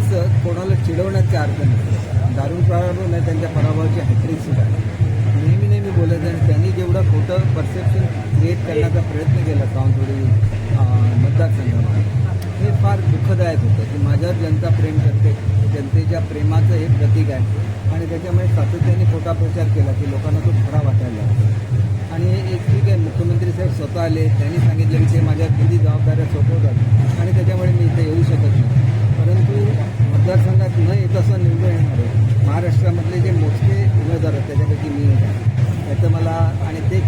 कसं कोणाला चिडवण्याचे अर्थ नाही. दारुण प्रारंभ नाही त्यांच्या पराभवाची हॅट्रिक सुद्धा नेहमी नेहमी बोलत आणि त्यांनी जेवढं खोटं परसेप्शन क्रिएट करण्याचा प्रयत्न केला सावंतवाडी मतदारसंघामध्ये हे फार दुःखदायक होतं की माझ्यावर जनता प्रेम करते जनतेच्या प्रेमाचं हे प्रतीक आहे. आणि त्याच्यामुळे सातत्याने खोटा प्रचार केला की लोकांना तो खरा वाटायला आणि एक ठीक आहे मुख्यमंत्री साहेब स्वतः आले त्यांनी सांगितलं की ते माझ्या किती जबाबदाऱ्या सोपवतात. आणि त्याच्यामुळे मी इथे येऊ शकत नाही परंतु मतदारसंघात न येत असं निवडून येणार आहे. महाराष्ट्रामधले जे मोजके उमेदवार आहेत त्याच्यापैकी मी एक आहे. त्याचं मला आणि ते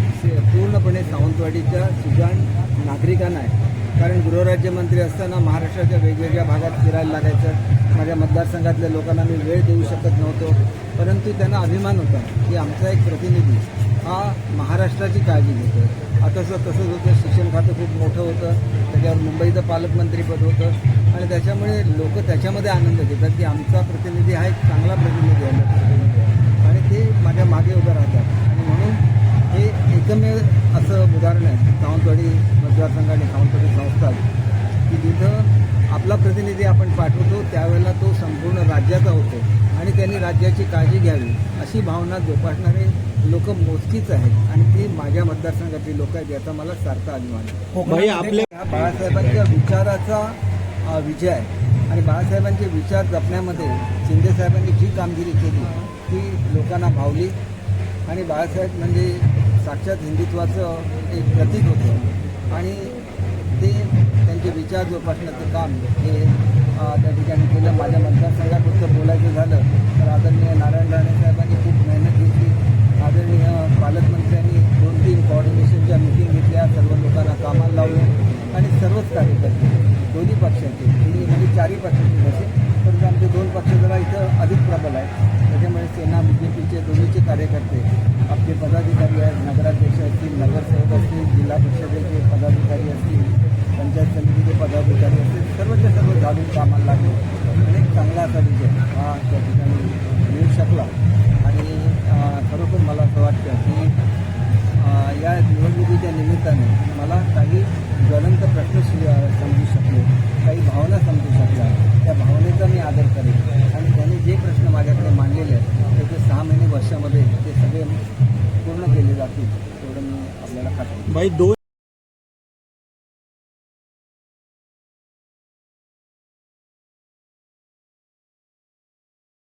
पूर्णपणे सावंतवाडीच्या सुजाण नागरिकांना आहे. कारण गृहराज्यमंत्री असताना महाराष्ट्राच्या वेगवेगळ्या भागात फिरायला लागायचं. माझ्या मतदारसंघातल्या लोकांना मी वेळ देऊ शकत नव्हतो. परंतु त्यांना अभिमान होता की आमचा एक प्रतिनिधी हा महाराष्ट्राची काळजी घेतो. आता तसंच होतं शिक्षण खातं खूप मोठं होतं. त्याच्यावर मुंबईचं पालकमंत्रीपद होतं. आणि त्याच्यामुळे लोक त्याच्यामध्ये आनंद घेतात की आमचा प्रतिनिधी हा एक चांगला प्रतिनिधी आहे आहे. आणि ते माझ्या मागे उभं राहतात. एकमेव असं उदाहरण आहे. सावंतवाडी मतदारसंघ आणि सावंतवाडी संस्था की जिथं आपला प्रतिनिधी आपण पाठवतो त्यावेळेला तो संपूर्ण राज्याचा होतो आणि त्यांनी राज्याची काळजी घ्यावी अशी भावना जोपासणारे लोक मोजकीच आहेत आणि ती माझ्या मतदारसंघातली लोक आहेत याचा मला सारखा अभिमान आहे. भाई आपले हा बाळासाहेबांच्या विचाराचा विजय आहे. आणि बाळासाहेबांचे विचार जपण्यामध्ये शिंदेसाहेबांनी जी कामगिरी केली ती लोकांना भावली. आणि बाळासाहेब म्हणजे साक्षात हिंदुत्वाचं एक प्रतीक होतं. आणि ते त्यांचे विचार जोपासण्याचं काम हे त्या ठिकाणी केलं. माझ्या मतदारसंघापुरतं बोलायचं झालं तर आदरणीय नारायण राणे साहेबांनी खूप मेहनत घेतली. आदरणीय पालकमंत्र्यांनी दोन तीन कॉर्डिनेशनच्या मिटिंग घेतल्या सर्व लोकांना कामाला लावलं आणि सर्वच कार्यकर्ते दोन्ही पक्षाचे तिन्ही म्हणजे चारही पक्षाचे जसे परंतु आमचे दोन पक्ष जरा इथं अधिक प्रबल आहेत. त्याच्यामुळे सेना बी जे पीचे दोन्हीचे कार्यकर्ते जे पदाधिकारी आहेत नगराध्यक्ष असतील नगरसेवक असतील जिल्हा परिषदेचे पदाधिकारी असतील पंचायत समितीचे पदाधिकारी असतील सर्वच्या सर्व जाणून कामाला लागले. आणि एक चांगला असा विजय हा त्या ठिकाणी मिळू शकला. आणि खरोखर मला असं वाटतं की या निवडणुकीच्या निमित्ताने मला काही ज्वलंत प्रश्न समजू शकले. काही भावना समजू शकल्या. त्या भावनेचा मी आदर करेन. आणि त्यांनी जे प्रश्न माझ्याकडे मांडलेले आहेत ते ते सहा महिने वर्षामध्ये ते मी आपल्याला खात्री भाई दोन